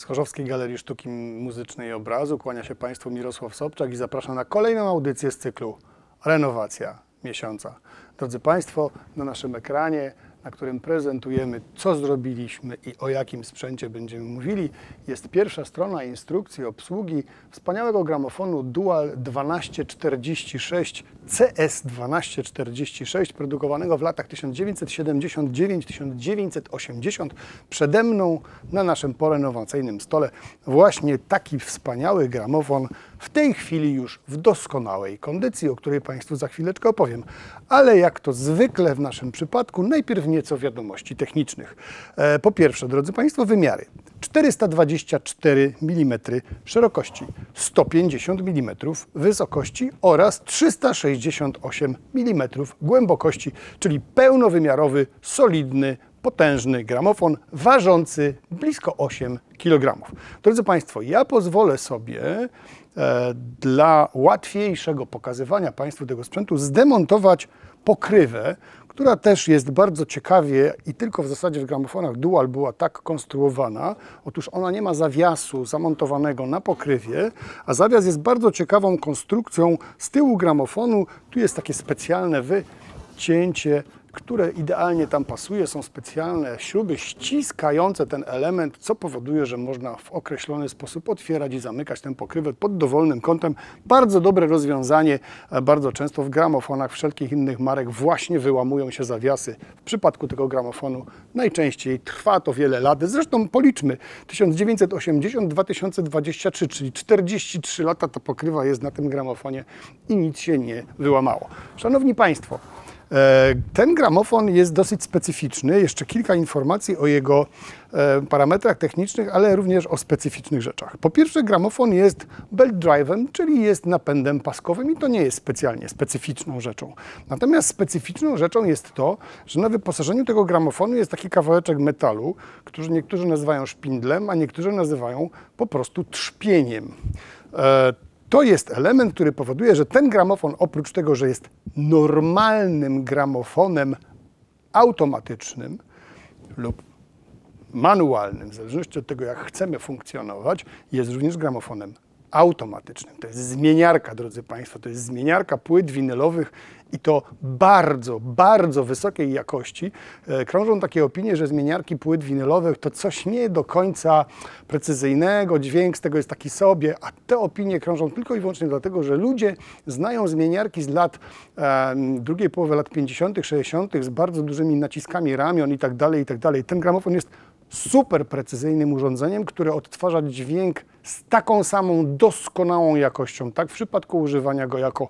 Z Chorzowskiej Galerii Sztuki Muzycznej i Obrazu kłania się Państwu Mirosław Sobczak i zapraszam na kolejną audycję z cyklu Renowacja Miesiąca. Drodzy Państwo, na naszym ekranie, na którym prezentujemy, co zrobiliśmy i o jakim sprzęcie będziemy mówili, jest pierwsza strona instrukcji obsługi wspaniałego gramofonu Dual 1246 CS1246, produkowanego w latach 1979-1980. Przede mną na naszym porenowacyjnym stole właśnie taki wspaniały gramofon, w tej chwili już w doskonałej kondycji, o której Państwu za chwileczkę opowiem. Ale jak to zwykle w naszym przypadku, najpierw nieco wiadomości technicznych. E, Po pierwsze, drodzy Państwo, wymiary. 424 mm szerokości, 150 mm wysokości oraz 368 mm głębokości, czyli pełnowymiarowy, solidny, potężny gramofon ważący blisko 8 kg. Drodzy Państwo, ja pozwolę sobie e, dla łatwiejszego pokazywania Państwu tego sprzętu zdemontować pokrywę, która też jest bardzo ciekawie i tylko w zasadzie w gramofonach Dual była tak konstruowana. Otóż ona nie ma zawiasu zamontowanego na pokrywie, a zawias jest bardzo ciekawą konstrukcją z tyłu gramofonu. Tu jest takie specjalne wycięcie które idealnie tam pasuje. Są specjalne śruby ściskające ten element, co powoduje, że można w określony sposób otwierać i zamykać tę pokrywę pod dowolnym kątem. Bardzo dobre rozwiązanie. E, Bardzo często w gramofonach wszelkich innych marek właśnie wyłamują się zawiasy. W przypadku tego gramofonu najczęściej trwa to wiele lat. Zresztą policzmy 1980-2023, czyli 43 lata ta pokrywa jest na tym gramofonie i nic się nie wyłamało. Szanowni Państwo, Ten gramofon jest dosyć specyficzny. Jeszcze kilka informacji o jego e, parametrach technicznych, ale również o specyficznych rzeczach. Po pierwsze, gramofon jest belt drive'em, czyli jest napędem paskowym i to nie jest specjalnie specyficzną rzeczą. Natomiast specyficzną rzeczą jest to, że na wyposażeniu tego gramofonu jest taki kawałeczek metalu, który niektórzy nazywają szpindlem, a niektórzy nazywają po prostu trzpieniem. To jest element, który powoduje, że ten gramofon, oprócz tego, że jest normalnym gramofonem automatycznym lub manualnym, w zależności od tego, jak chcemy funkcjonować, jest również gramofonem automatycznym. To jest zmieniarka, drodzy Państwo, to jest zmieniarka płyt winylowych i to bardzo, bardzo wysokiej jakości. E, Krążą takie opinie, że zmieniarki płyt winylowych to coś nie do końca precyzyjnego, dźwięk z tego jest taki sobie, a te opinie krążą tylko i wyłącznie dlatego, że ludzie znają zmieniarki z lat e, drugiej połowy lat 50., 60., z bardzo dużymi naciskami ramion i tak dalej, i tak dalej. Ten gramofon jest super precyzyjnym urządzeniem, które odtwarza dźwięk z taką samą doskonałą jakością, tak w przypadku używania go jako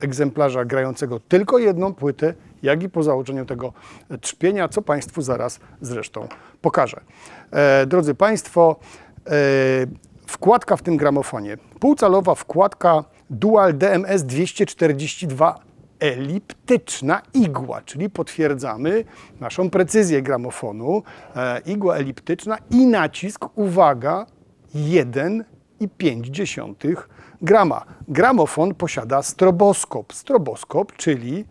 egzemplarza grającego tylko jedną płytę, jak i po założeniu tego trzpienia, co Państwu zaraz zresztą pokażę. E, drodzy Państwo, e, wkładka w tym gramofonie, półcalowa wkładka Dual DMS 242 eliptyczna igła, czyli potwierdzamy naszą precyzję gramofonu. E, igła eliptyczna i nacisk, uwaga, 1,5 grama. Gramofon posiada stroboskop. Stroboskop, czyli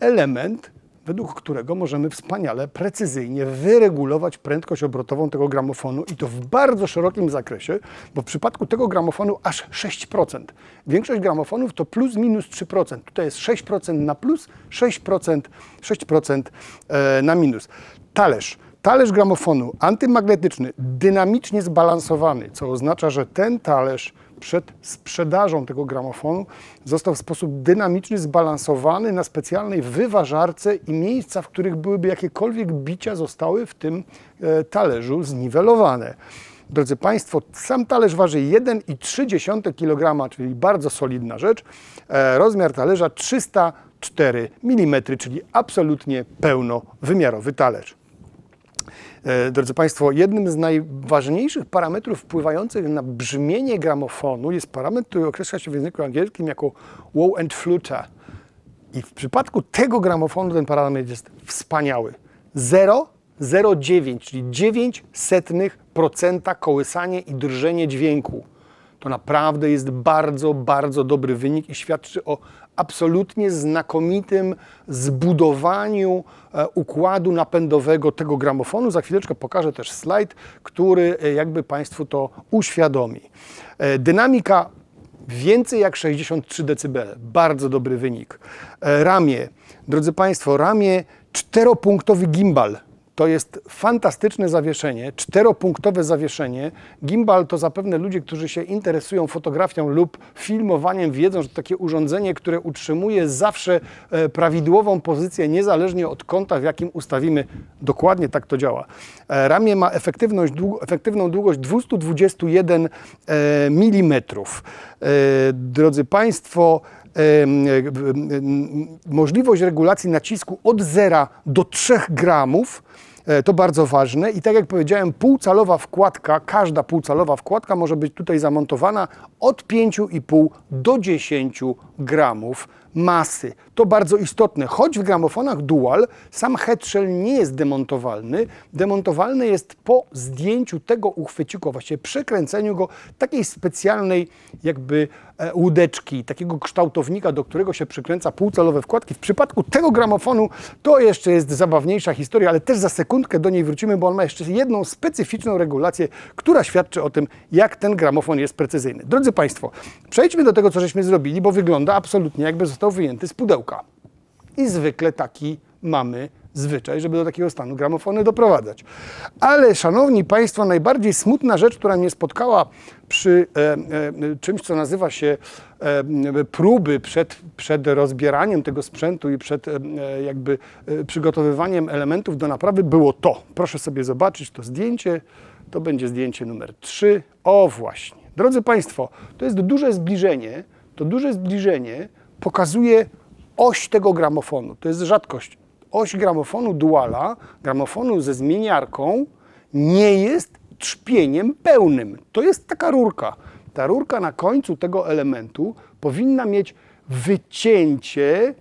element, według którego możemy wspaniale, precyzyjnie wyregulować prędkość obrotową tego gramofonu i to w bardzo szerokim zakresie, bo w przypadku tego gramofonu aż 6%. Większość gramofonów to plus minus 3%. Tutaj jest 6% na plus, 6%, 6% e, na minus. Talerz. Talerz gramofonu antymagnetyczny, dynamicznie zbalansowany, co oznacza, że ten talerz przed sprzedażą tego gramofonu został w sposób dynamiczny zbalansowany na specjalnej wyważarce i miejsca, w których byłyby jakiekolwiek bicia, zostały w tym e, talerzu zniwelowane. Drodzy Państwo, sam talerz waży 1,3 kg, czyli bardzo solidna rzecz. E, Rozmiar talerza 304 mm, czyli absolutnie pełnowymiarowy talerz. E, Drodzy Państwo, jednym z najważniejszych parametrów wpływających na brzmienie gramofonu jest parametr, który określa się w języku angielskim jako wow and flutter. I w przypadku tego gramofonu ten parametr jest wspaniały. 0,09, czyli 9 setnych procenta kołysanie i drżenie dźwięku. To naprawdę jest bardzo, bardzo dobry wynik i świadczy o absolutnie znakomitym zbudowaniu e, układu napędowego tego gramofonu. Za chwileczkę pokażę też slajd, który e, jakby Państwu to uświadomi. E, Dynamika więcej jak 63 dB. Bardzo dobry wynik. Ramię. Drodzy Państwo, ramię czteropunktowy gimbal. To jest fantastyczne zawieszenie, czteropunktowe zawieszenie. Gimbal to zapewne ludzie, którzy się interesują fotografią lub filmowaniem, wiedzą, że to takie urządzenie, które utrzymuje zawsze e, prawidłową pozycję, niezależnie od kąta, w jakim ustawimy. Dokładnie tak to działa. E, Ramię ma efektywność, efektywną długość 221 mm. E, Drodzy Państwo, możliwość regulacji nacisku od 0 do 3 gramów. E, To bardzo ważne i tak jak powiedziałem, półcalowa wkładka, każda półcalowa wkładka może być tutaj zamontowana od 5,5 do 10 gramów masy. To bardzo istotne. Choć w gramofonach dual sam headshell nie jest demontowalny, demontowalny jest po zdjęciu tego uchwyciku, właściwie przekręceniu go takiej specjalnej jakby łódeczki, takiego kształtownika, do którego się przykręca półcalowe wkładki. W przypadku tego gramofonu to jeszcze jest zabawniejsza historia, ale też za sekundkę do niej wrócimy, bo on ma jeszcze jedną specyficzną regulację, która świadczy o tym, jak ten gramofon jest precyzyjny. Drodzy Państwo, przejdźmy do tego, co żeśmy zrobili, bo wygląda absolutnie jakby został wyjęty z pudełka. I zwykle taki mamy zwyczaj, żeby do takiego stanu gramofony doprowadzać. Ale, szanowni Państwo, najbardziej smutna rzecz, która mnie spotkała przy e, e, czymś, co nazywa się e, próby przed, przed rozbieraniem tego sprzętu i przed jakby przygotowywaniem elementów do naprawy, było to. Proszę sobie zobaczyć to zdjęcie. To będzie zdjęcie numer 3. O właśnie. Drodzy Państwo, to jest duże zbliżenie. To duże zbliżenie pokazuje oś tego gramofonu. To jest rzadkość. Oś gramofonu duala, gramofonu ze zmieniarką, nie jest trzpieniem pełnym. To jest taka rurka. Ta rurka na końcu tego elementu powinna mieć wycięcie,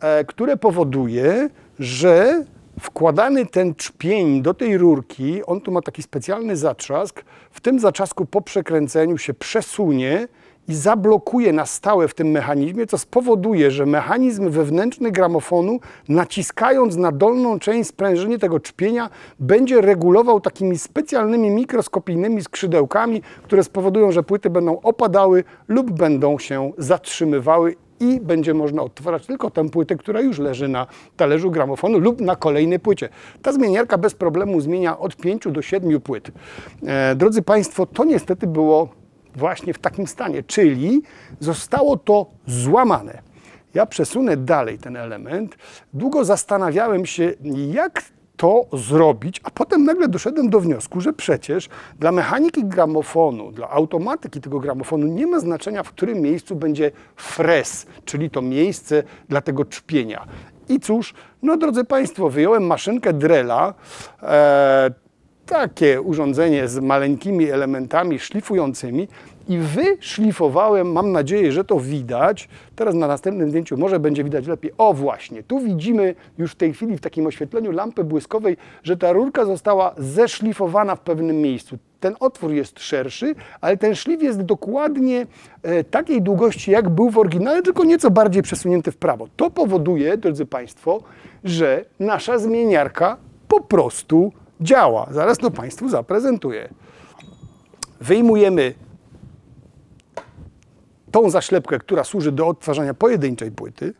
e, które powoduje, że wkładany ten trzpień do tej rurki, on tu ma taki specjalny zatrzask, w tym zatrzasku po przekręceniu się przesunie i zablokuje na stałe w tym mechanizmie, co spowoduje, że mechanizm wewnętrzny gramofonu, naciskając na dolną część sprężyny tego czpienia, będzie regulował takimi specjalnymi mikroskopijnymi skrzydełkami, które spowodują, że płyty będą opadały lub będą się zatrzymywały i będzie można odtwarzać tylko tę płytę, która już leży na talerzu gramofonu lub na kolejnej płycie. Ta zmieniarka bez problemu zmienia od 5 do 7 płyt. E, drodzy Państwo, to niestety było właśnie w takim stanie, czyli zostało to złamane. Ja przesunę dalej ten element. Długo zastanawiałem się, jak to zrobić, a potem nagle doszedłem do wniosku, że przecież dla mechaniki gramofonu, dla automatyki tego gramofonu nie ma znaczenia, w którym miejscu będzie fres, czyli to miejsce dla tego czpienia. I cóż, no drodzy Państwo, wyjąłem maszynkę Drella, e, takie urządzenie z maleńkimi elementami szlifującymi i wyszlifowałem, mam nadzieję, że to widać. Teraz na następnym zdjęciu może będzie widać lepiej. O właśnie, tu widzimy już w tej chwili w takim oświetleniu lampy błyskowej, że ta rurka została zeszlifowana w pewnym miejscu. Ten otwór jest szerszy, ale ten szlif jest dokładnie e, takiej długości, jak był w oryginale, tylko nieco bardziej przesunięty w prawo. To powoduje, drodzy Państwo, że nasza zmieniarka po prostu działa. Zaraz to Państwu zaprezentuję. Wyjmujemy tą zaślepkę, która służy do odtwarzania pojedynczej płyty,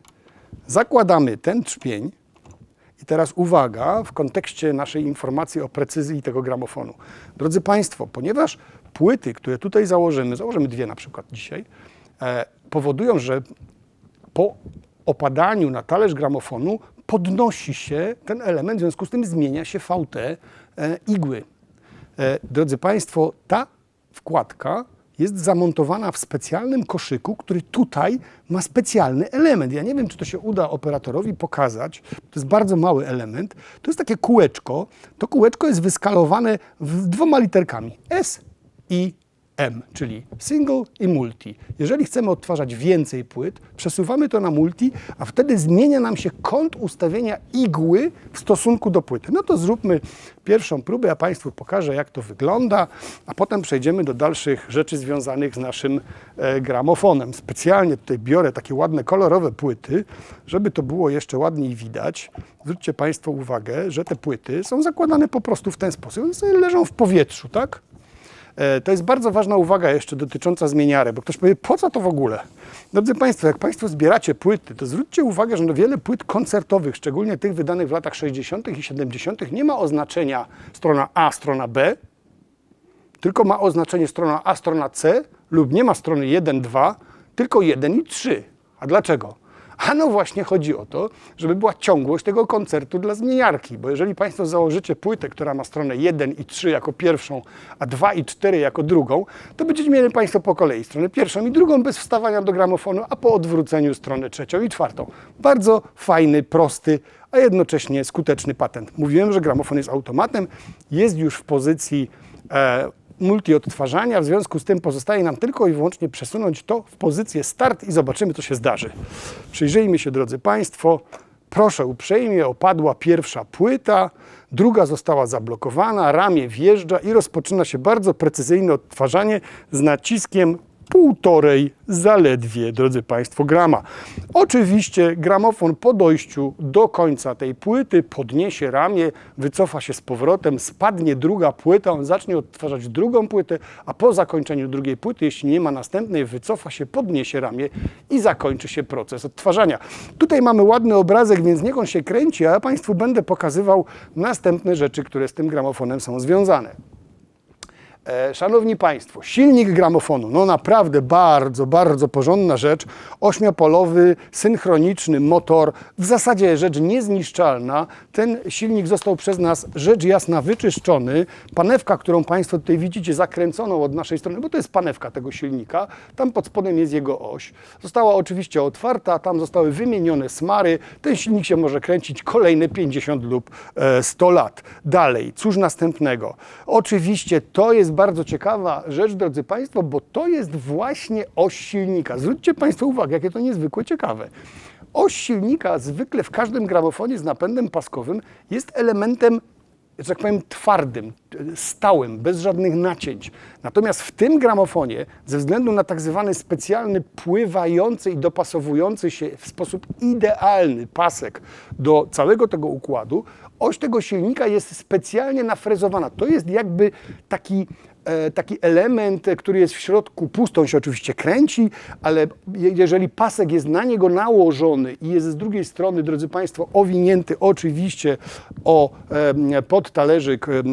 zakładamy ten trzpień i teraz uwaga w kontekście naszej informacji o precyzji tego gramofonu. Drodzy Państwo, ponieważ płyty, które tutaj założymy, założymy dwie na przykład dzisiaj, e, powodują, że po opadaniu na talerz gramofonu podnosi się ten element, w związku z tym zmienia się VT e, igły. E, drodzy Państwo, ta wkładka jest zamontowana w specjalnym koszyku, który tutaj ma specjalny element. Ja nie wiem, czy to się uda operatorowi pokazać. To jest bardzo mały element. To jest takie kółeczko. To kółeczko jest wyskalowane dwoma literkami S i M, czyli single i multi. Jeżeli chcemy odtwarzać więcej płyt, przesuwamy to na multi, a wtedy zmienia nam się kąt ustawienia igły w stosunku do płyty. No to zróbmy pierwszą próbę, ja Państwu pokażę, jak to wygląda, a potem przejdziemy do dalszych rzeczy związanych z naszym e, gramofonem. Specjalnie tutaj biorę takie ładne, kolorowe płyty, żeby to było jeszcze ładniej widać. Zwróćcie Państwo uwagę, że te płyty są zakładane po prostu w ten sposób. One sobie leżą w powietrzu, tak? E, To jest bardzo ważna uwaga jeszcze dotycząca zmieniary, bo ktoś powie, po co to w ogóle? Drodzy Państwo, jak Państwo zbieracie płyty, to zwróćcie uwagę, że no wiele płyt koncertowych, szczególnie tych wydanych w latach 60. i 70., nie ma oznaczenia strona A, strona B, tylko ma oznaczenie strona A, strona C lub nie ma strony 1, 2, tylko 1 i 3. A dlaczego? A no właśnie chodzi o to, żeby była ciągłość tego koncertu dla zmieniarki, bo jeżeli Państwo założycie płytę, która ma stronę 1 i 3 jako pierwszą, a 2 i 4 jako drugą, to będziecie mieli Państwo po kolei stronę pierwszą i drugą bez wstawania do gramofonu, a po odwróceniu stronę trzecią i czwartą. Bardzo fajny, prosty, a jednocześnie skuteczny patent. Mówiłem, że gramofon jest automatem, jest już w pozycji e, multi-odtwarzania, w związku z tym pozostaje nam tylko i wyłącznie przesunąć to w pozycję start i zobaczymy, co się zdarzy. Przyjrzyjmy się, drodzy Państwo. Proszę uprzejmie, opadła pierwsza płyta, druga została zablokowana, ramię wjeżdża i rozpoczyna się bardzo precyzyjne odtwarzanie z naciskiem półtorej zaledwie, drodzy Państwo, grama. Oczywiście gramofon po dojściu do końca tej płyty podniesie ramię, wycofa się z powrotem, spadnie druga płyta, on zacznie odtwarzać drugą płytę, a po zakończeniu drugiej płyty, jeśli nie ma następnej, wycofa się, podniesie ramię i zakończy się proces odtwarzania. Tutaj mamy ładny obrazek, więc niech on się kręci, a ja Państwu będę pokazywał następne rzeczy, które z tym gramofonem są związane. E, Szanowni Państwo, silnik gramofonu, no naprawdę bardzo, bardzo porządna rzecz. Ośmiopolowy, synchroniczny motor, w zasadzie rzecz niezniszczalna. Ten silnik został przez nas rzecz jasna wyczyszczony. Panewka, którą Państwo tutaj widzicie zakręconą od naszej strony, bo to jest panewka tego silnika, tam pod spodem jest jego oś. Została oczywiście otwarta, tam zostały wymienione smary. Ten silnik się może kręcić kolejne 50 lub e, 100 lat. Dalej, cóż następnego? Oczywiście to jest bardzo ciekawa rzecz, drodzy Państwo, bo to jest właśnie oś silnika. Zwróćcie Państwo uwagę, jakie to niezwykle ciekawe. Oś silnika zwykle w każdym gramofonie z napędem paskowym jest elementem że tak powiem, twardym, stałym, bez żadnych nacięć. Natomiast w tym gramofonie, ze względu na tak zwany specjalny, pływający i dopasowujący się w sposób idealny pasek do całego tego układu, oś tego silnika jest specjalnie nafrezowana. To jest jakby taki e, taki element, który jest w środku pusty, on się oczywiście kręci, ale je- jeżeli pasek jest na niego nałożony i jest z drugiej strony, drodzy Państwo, owinięty oczywiście o e, podtalerzyk e, e,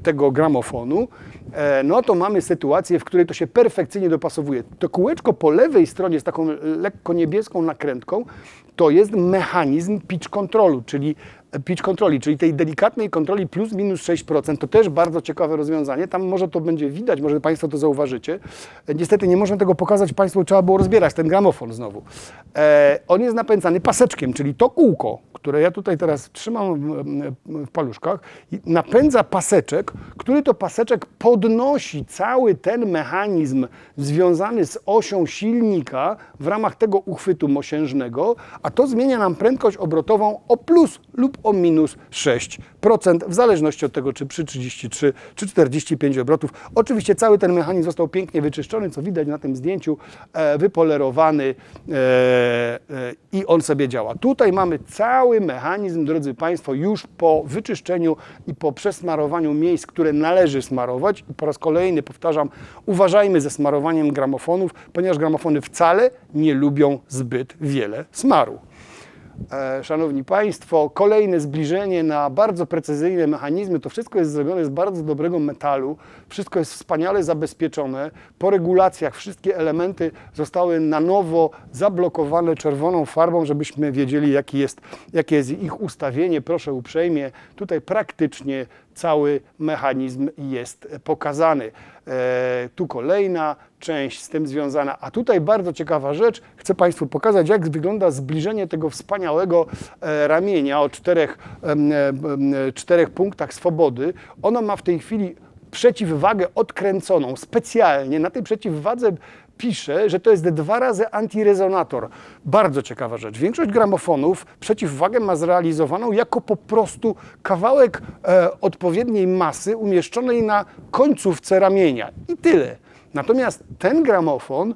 tego gramofonu, e, no to mamy sytuację, w której to się perfekcyjnie dopasowuje. To kółeczko po lewej stronie z taką lekko niebieską nakrętką, to jest mechanizm pitch controlu, czyli pitch kontroli, czyli tej delikatnej kontroli plus minus 6%. To też bardzo ciekawe rozwiązanie. Tam może to będzie widać, może Państwo to zauważycie. E, Niestety nie można tego pokazać Państwu, trzeba było rozbierać ten gramofon znowu. E, on jest napędzany paseczkiem, czyli to kółko, które ja tutaj teraz trzymam w, w paluszkach, napędza paseczek, który to paseczek podnosi cały ten mechanizm związany z osią silnika w ramach tego uchwytu mosiężnego, a to zmienia nam prędkość obrotową o plus lub o minus 6%, w zależności od tego, czy przy 33 czy 45 obrotów. Oczywiście cały ten mechanizm został pięknie wyczyszczony, co widać na tym zdjęciu, e, wypolerowany e, e, i on sobie działa. Tutaj mamy cały mechanizm, drodzy Państwo, już po wyczyszczeniu i po przesmarowaniu miejsc, które należy smarować. I po raz kolejny powtarzam, uważajmy ze smarowaniem gramofonów, ponieważ gramofony wcale nie lubią zbyt wiele smaru. E, Szanowni Państwo, kolejne zbliżenie na bardzo precyzyjne mechanizmy. To wszystko jest zrobione z bardzo dobrego metalu. Wszystko jest wspaniale zabezpieczone. Po regulacjach wszystkie elementy zostały na nowo zablokowane czerwoną farbą, żebyśmy wiedzieli, jaki jest, jakie jest ich ustawienie. Proszę uprzejmie, tutaj praktycznie cały mechanizm jest pokazany. E, tu kolejna część z tym związana. A tutaj bardzo ciekawa rzecz. Chcę Państwu pokazać, jak wygląda zbliżenie tego wspaniałego e, ramienia o czterech, em, em, czterech punktach swobody. Ono ma w tej chwili przeciwwagę odkręconą specjalnie. Na tej przeciwwadze pisze, że to jest dwa razy antirezonator. Bardzo ciekawa rzecz. Większość gramofonów przeciwwagę ma zrealizowaną jako po prostu kawałek e, odpowiedniej masy umieszczonej na końcówce ramienia. I tyle. Natomiast ten gramofon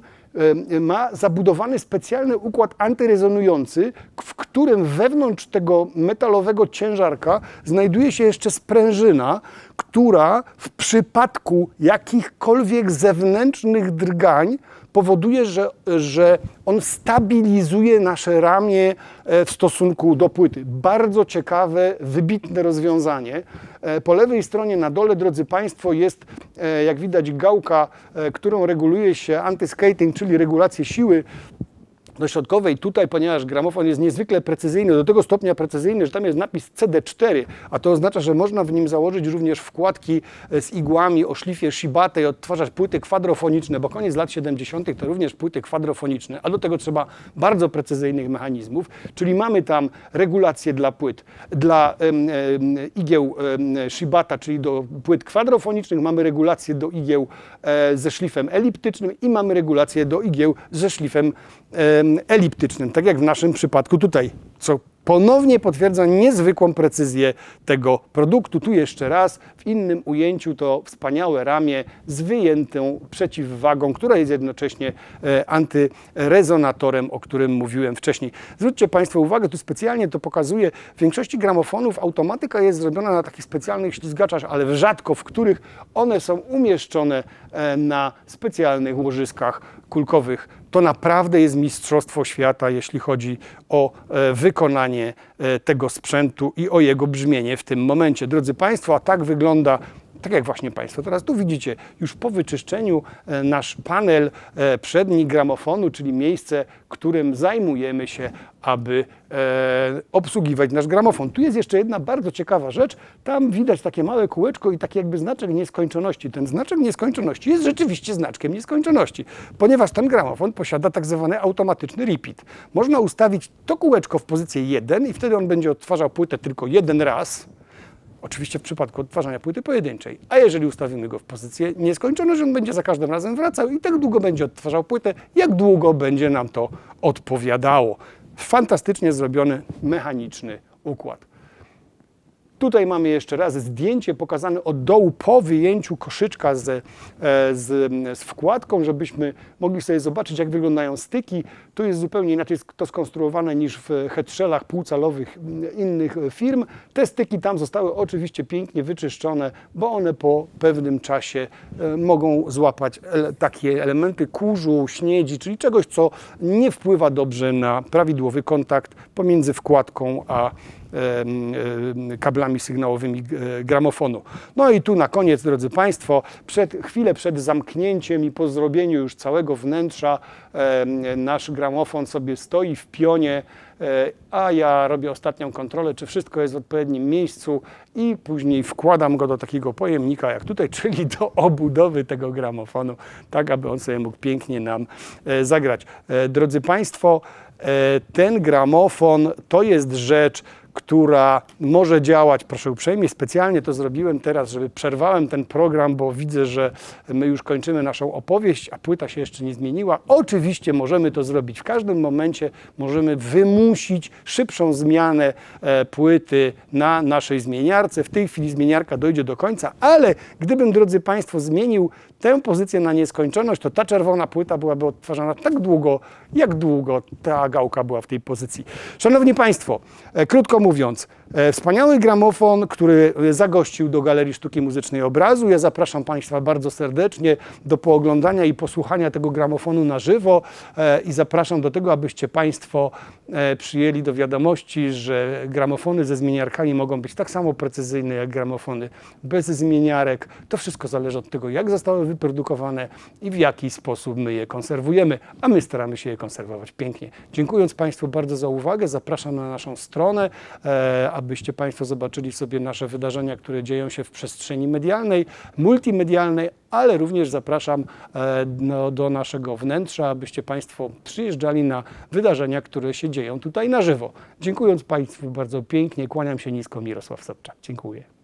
e, ma zabudowany specjalny układ antyrezonujący, w którym wewnątrz tego metalowego ciężarka znajduje się jeszcze sprężyna, która w przypadku jakichkolwiek zewnętrznych drgań powoduje, że, że on stabilizuje nasze ramię e, w stosunku do płyty. Bardzo ciekawe, wybitne rozwiązanie. E, Po lewej stronie na dole, drodzy Państwo, jest, e, jak widać, gałka, którą reguluje się antyskating, czyli regulację siły do środkowej tutaj, ponieważ gramofon jest niezwykle precyzyjny, do tego stopnia precyzyjny, że tam jest napis CD4, a to oznacza, że można w nim założyć również wkładki e, z igłami o szlifie Shibata i odtwarzać płyty kwadrofoniczne, bo koniec lat 70. to również płyty kwadrofoniczne, a do tego trzeba bardzo precyzyjnych mechanizmów, czyli mamy tam regulacje dla płyt, dla igieł Shibata, czyli do płyt kwadrofonicznych, mamy regulacje do igieł e, ze szlifem eliptycznym i mamy regulacje do igieł ze szlifem em, eliptycznym, tak jak w naszym przypadku tutaj, co ponownie potwierdza niezwykłą precyzję tego produktu. Tu jeszcze raz, w innym ujęciu to wspaniałe ramię z wyjętą przeciwwagą, która jest jednocześnie e, antyrezonatorem, o którym mówiłem wcześniej. Zwróćcie Państwo uwagę, tu specjalnie to pokazuje, w większości gramofonów automatyka jest zrobiona na takich specjalnych ślizgaczach, ale rzadko w których one są umieszczone e, na specjalnych łożyskach kulkowych. To naprawdę jest mistrzostwo świata, jeśli chodzi o e, wykonanie e, tego sprzętu i o jego brzmienie w tym momencie. Drodzy Państwo, a tak wygląda tak jak właśnie Państwo teraz tu widzicie, już po wyczyszczeniu e, nasz panel e, przedni gramofonu, czyli miejsce, którym zajmujemy się, aby e, obsługiwać nasz gramofon. Tu jest jeszcze jedna bardzo ciekawa rzecz. Tam widać takie małe kółeczko i taki jakby znaczek nieskończoności. Ten znaczek nieskończoności jest rzeczywiście znaczkiem nieskończoności, ponieważ ten gramofon posiada tak zwany automatyczny repeat. Można ustawić to kółeczko w pozycję 1 i wtedy on będzie odtwarzał płytę tylko jeden raz. Oczywiście w przypadku odtwarzania płyty pojedynczej. A jeżeli ustawimy go w pozycję nieskończoność, on będzie za każdym razem wracał i tak długo będzie odtwarzał płytę, jak długo będzie nam to odpowiadało. Fantastycznie zrobiony mechaniczny układ. Tutaj mamy jeszcze raz zdjęcie pokazane od dołu po wyjęciu koszyczka z, e, z, z wkładką, żebyśmy mogli sobie zobaczyć, jak wyglądają styki. Tu jest zupełnie inaczej to skonstruowane niż w headshellach półcalowych innych firm. Te styki tam zostały oczywiście pięknie wyczyszczone, bo one po pewnym czasie e, mogą złapać takie elementy kurzu, śniedzi, czyli czegoś, co nie wpływa dobrze na prawidłowy kontakt pomiędzy wkładką a kablami sygnałowymi e, gramofonu. No i tu na koniec, drodzy Państwo, przed, chwilę przed zamknięciem i po zrobieniu już całego wnętrza nasz gramofon sobie stoi w pionie, e, a ja robię ostatnią kontrolę, czy wszystko jest w odpowiednim miejscu i później wkładam go do takiego pojemnika jak tutaj, czyli do obudowy tego gramofonu, tak aby on sobie mógł pięknie nam e, zagrać. Drodzy Państwo, ten gramofon to jest rzecz, która może działać, proszę uprzejmie, specjalnie to zrobiłem teraz, żeby przerwałem ten program, bo widzę, że my już kończymy naszą opowieść, a płyta się jeszcze nie zmieniła. Oczywiście możemy to zrobić w każdym momencie, możemy wymusić szybszą zmianę e, płyty na naszej zmieniarce. W tej chwili zmieniarka dojdzie do końca, ale gdybym, drodzy Państwo, zmienił tę pozycję na nieskończoność, to ta czerwona płyta byłaby odtwarzana tak długo, jak długo ta gałka była w tej pozycji. Szanowni Państwo, e, krótko mówiąc, wspaniały gramofon, który zagościł do Galerii Sztuki Muzycznej Obrazu. Ja zapraszam Państwa bardzo serdecznie do pooglądania i posłuchania tego gramofonu na żywo e, i zapraszam do tego, abyście Państwo e, przyjęli do wiadomości, że gramofony ze zmieniarkami mogą być tak samo precyzyjne jak gramofony bez zmieniarek. To wszystko zależy od tego, jak zostały wyprodukowane i w jaki sposób my je konserwujemy, a my staramy się je konserwować pięknie. Dziękując Państwu bardzo za uwagę, zapraszam na naszą stronę, e, abyście Państwo zobaczyli sobie nasze wydarzenia, które dzieją się w przestrzeni medialnej, multimedialnej, ale również zapraszam e, no, do naszego wnętrza, abyście Państwo przyjeżdżali na wydarzenia, które się dzieją tutaj na żywo. Dziękując Państwu bardzo pięknie, kłaniam się nisko, Mirosław Sobczak. Dziękuję.